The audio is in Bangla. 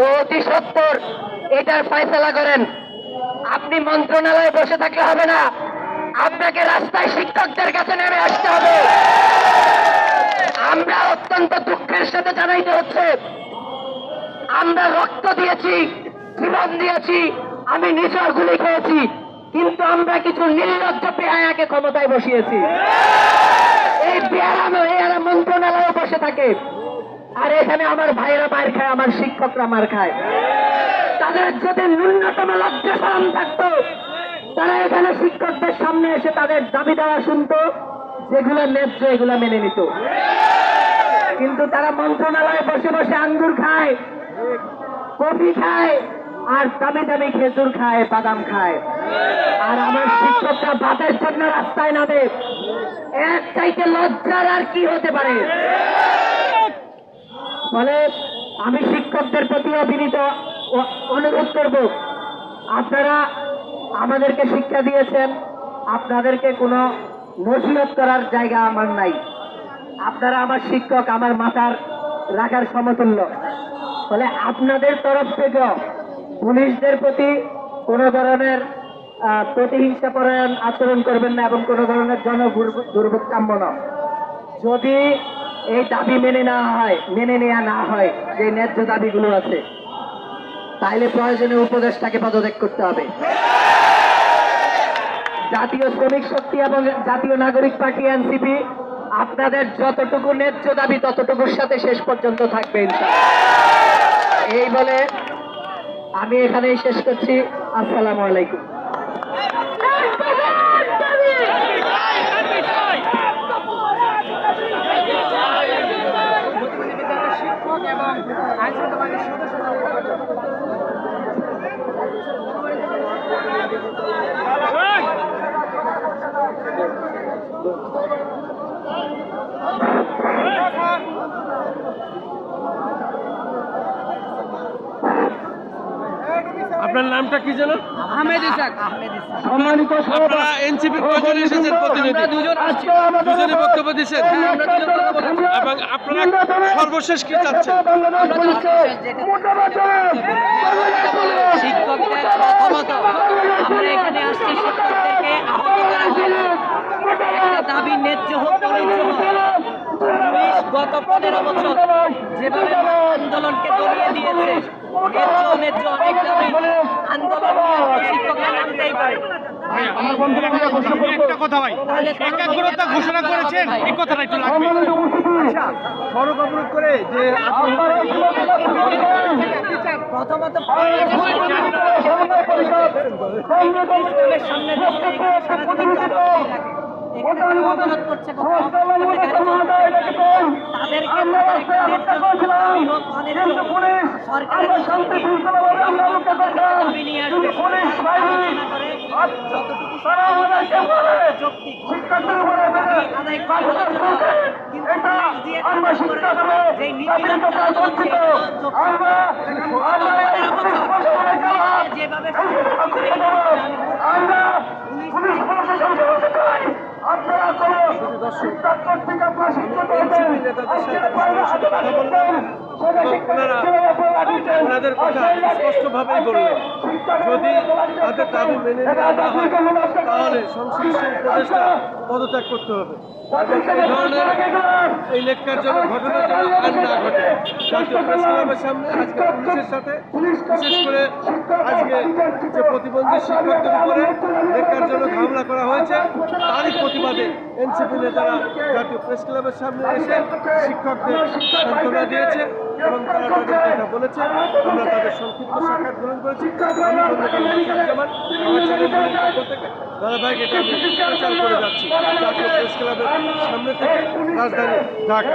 অতি সত্তর। এটার ফয়সলা করেন। আপনি মন্ত্রণালয়ে বসে থাকলে হবে না। আপনাকে রাস্তায় শিক্ষকদের কাছে নেমে আসতে হবে। আমরা অত্যন্ত দুঃখের সাথে জানাইতে হচ্ছে। আমরা রক্ত দিয়েছি, জীবন দিয়েছি, আমি নিজের গুলি খেয়েছি, কিন্তু আমরা কিছু নির্লজ্জ পেয়ায়াকে ক্ষমতায় বসিয়েছি। এই পেয়ারা এরা মন্ত্রণালয়ে বসে থাকে। আর এখানে আমার ভাইয়েরা মার খায়, আমার শিক্ষকরা মার খায়। তাদের যদি ন্যূনতম লজ্জা সরম থাকতো, তারা এখানে শিক্ষকদের সামনে এসে তাদের দাবি দেওয়া শুনতো, যেগুলো ন্যায্য, এগুলো মেনে নিত। কিন্তু তারা মন্ত্রণালয়ে বসে বসে আঙ্গুর খায়, কফি খায়, আর দামি দামি খেজুর খায়, বাদাম খায়। আর আমার শিক্ষকরা ভাতের জন্য রাস্তায় নামে। এক চাইতে লজ্জার আর কি হতে পারে? ফলে আমি শিক্ষকদের প্রতি অভিনীত অনুরোধ করব আপনারা আমাদেরকে শিক্ষা দিয়েছেন আপনাদেরকে কোনো নসিহত করার জায়গা আমার নাই। আপনারা আমার শিক্ষক আমার মাথার রাখার সমতুল্য। ফলে আপনাদের তরফ থেকে পুলিশদের প্রতি কোনো ধরনের আহ, প্রতিহিংসা পরায়ণ আচরণ করবেন না এবং কোনো ধরনের জন দুর্ভোগ কাম্য যদি এই দাবি মেনে নেওয়া হয়, মেনে নেওয়া না হয়, যে ন্যায্য দাবিগুলো আছে, তাইলে প্রয়োজনে উপদেশটাকে পদত্যাগ করতে হবে। জাতীয় শ্রমিক শক্তি এবং জাতীয় নাগরিক পার্টি, এনসিপি, আপনাদের যতটুকু ন্যায্য দাবি, ততটুকুর সাথে শেষ পর্যন্ত থাকবে। এই বলে আমি এখানেই শেষ করছি। আসসালামু আলাইকুম। শিক্ষক আইন শৃঙ্খলা বাহিনীর সদস্য আপনার নামটা কি যেন? আহমেদ ইসাক। আহমেদ ইসাক। সম্মানিত আপনারা এনসিপি কজন এসেছেন প্রতিনিধি। দুজন বক্তব্য দিচ্ছেন। আমরা দুজন বক্তব্য দিচ্ছি। এবং আপনারা সর্বশেষ কি চাচ্ছেন? শিক্ষকদের প্রথমত আমরা এখানে আসছি শিক্ষকদেরকে আহত করা একটা দাবি ন্যায্য হোক অন্যায্য হোক। গত পনেরো বছর যেভাবে আন্দোলনকে দমিয়ে দিয়েছে ন্যায্য অন্যায্য অনেক দাবি আন্দোলন শিক্ষকরা নামতেই পারে। একটা কথা ভাই। একাগ্রতা ঘোষণা করেছেন? এই কথাটা একটু লাগবে। সড়ক অবরোধ করে যে প্রথমত এখানে গাড়ি চলছে। তাদেরকে তাদের একটা ন্যায্য দাবি হোক, অন্যায্য হোক, সরকারের সঙ্গে দাবি নিয়ে আসবে আলোচনা করে যতটুকু যৌক্তিক দাবি আদায় করে আলোচনা হবে। কিন্তু পুলিশ দিয়ে ওনাদের কথা স্পষ্টভাবেই বললেন। যদি তাদের দাবি মেনে নেওয়া না হয়, তাহলে সংশ্লিষ্ট উপদেষ্টা পদত্যাগ করতে হবে। এই ধরনের এই লেখকারজনক ঘটনা যেন আর না ঘটে। জাতীয় প্রেস ক্লাবের সামনে আজকে পুলিশের সাথে বিশেষ করে আজকে যে প্রতিবন্ধী শিক্ষকদের উপরে জন্য হামলা করা হয়েছে, তারই প্রতিবাদে এনসিপি নেতারা জাতীয় প্রেস ক্লাবের সামনে এসে শিক্ষকদের সান্ত্বনা দিয়েছে এবং তারা তাদের কথা বলেছে। আমরা তাদের সংক্ষিপ্ত সাক্ষাৎ গ্রহণ করেছি। থেকে ধারাবাহিক এটা আমি প্রচার করে যাচ্ছি। জাতীয় প্রেস ক্লাবের সামনে থেকে রাজধানী ঢাকা।